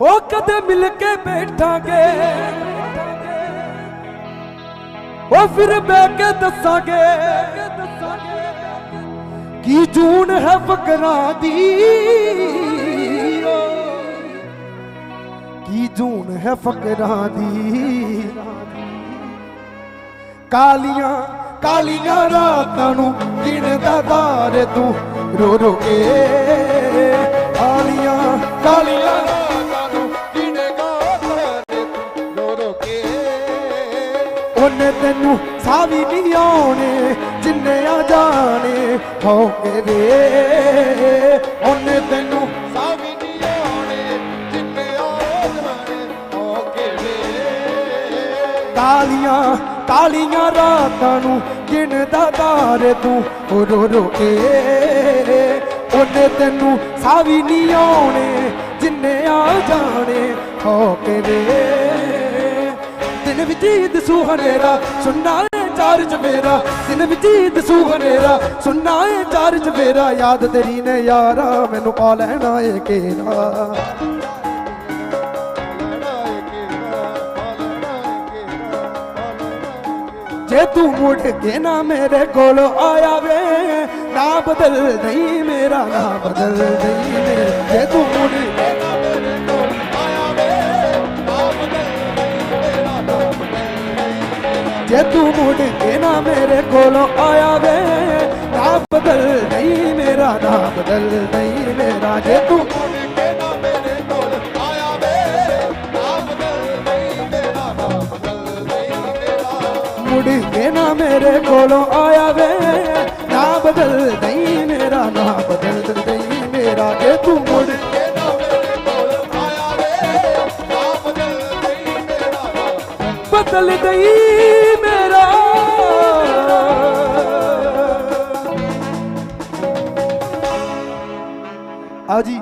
ਹੋ ਕਦੇ ਮਿਲ ਕੇ ਬੈਠਾਂਗੇ। ਉਹ ਫਿਰ ਬਹਿ ਕੇ ਦੱਸਾਂਗੇ। ਕੀ ਜੂਨ ਹੈ ਫਕਰਾਂ ਦੀ? ਕੀ ਜੂਨ ਹੈ ਫਕਰਾਂ ਦੀ? ਕਾਲੀਆਂ ਕਾਲੀਆਂ ਰਾਤਾਂ ਨੂੰ ਗਿਣਦਾ ਦਾਰ ਤੂੰ ਰੋ ਰੋ ਕੇ। ਉਹਨੇ ਤੈਨੂੰ ਸਾਵੀ ਨਹੀਂ ਆਉਣੇ, ਜਿੰਨੇ ਆ ਜਾਣੇ ਹੋ ਕੇ ਵੇ। ਉਹਨੇ ਤੈਨੂੰ ਸਾਵੀ ਨਹੀਂ ਆਉਣੇ, ਜਿੰਨੇ ਆ ਜਾਣੇ ਹੋ ਕੇ ਵੇ। ਕਾਲੀਆਂ ਕਾਲੀਆਂ ਰਾਤਾਂ ਨੂੰ ਗਿਣਦਾ ਦਾਰ ਤੂੰ ਓ ਰੋ ਰੋ ਕੇ ਉਹਨੇ ਤੈਨੂੰ ਸਾਵੀ ਨਹੀਂ ਆਉਣੇ, ਜਿੰਨੇ ਆ ਜਾਣੇ ਹੋ ਕੇ ਵੇ। ਦਿਨ ਵਿੱਚ ਦਸੂ ਹਨੇਰਾ, ਸੁਣਨਾ ਏ ਚਾਰ ਚਵੇਰਾ ਦਿਨ ਵਿੱਚ ਦਸੂ ਹਨੇਰਾ, ਸੁਣਨਾ ਏ ਚਾਰ ਚਵੇਰਾ ਯਾਦ ਤੇਰੀ ਨੇ ਯਾਰਾ, ਮੈਨੂੰ ਪਾ ਲੈਣਾ ਏ ਕੇਰਾ ਜੇ ਤੂੰ ਮੁੜ ਕੇ ਨਾ ਮੇਰੇ ਕੋਲ ਆਇਆ ਵੇ, ਨਾ ਬਦਲ ਨਹੀਂ ਮੇਰਾ, ਨਾ ਬਦਲ ਨਹੀਂ ਜੇ ਤੂੰ ਮੁੜ ਕੇ ਨਾ ਮੇਰੇ ਕੋਲੋਂ ਆਇਆ ਵੇ, ਨਾ ਬਦਲ ਨਹੀਂ ਮੇਰਾ, ਨਾ ਬਦਲ ਨਹੀਂ ਮੇਰਾ। ਜੇ ਤੂੰ ਮੁੜ ਕੇ ਨਾ ਮੇਰੇ ਕੋਲ ਆਇਆ ਵੇ, ਨਾ ਬਦਲ ਨਹੀਂ ਮੇਰਾ, ਨਾ ਬਦਲ ਨਹੀਂ ਮੇਰਾ। ਮੁੜ ਕੇ ਨਾ ਮੇਰੇ ਕੋਲੋਂ ਆਇਆ ਵੇ ਬਦਲ ਨਹੀਂ ਮੇਰਾ। ਆ ਜੀ।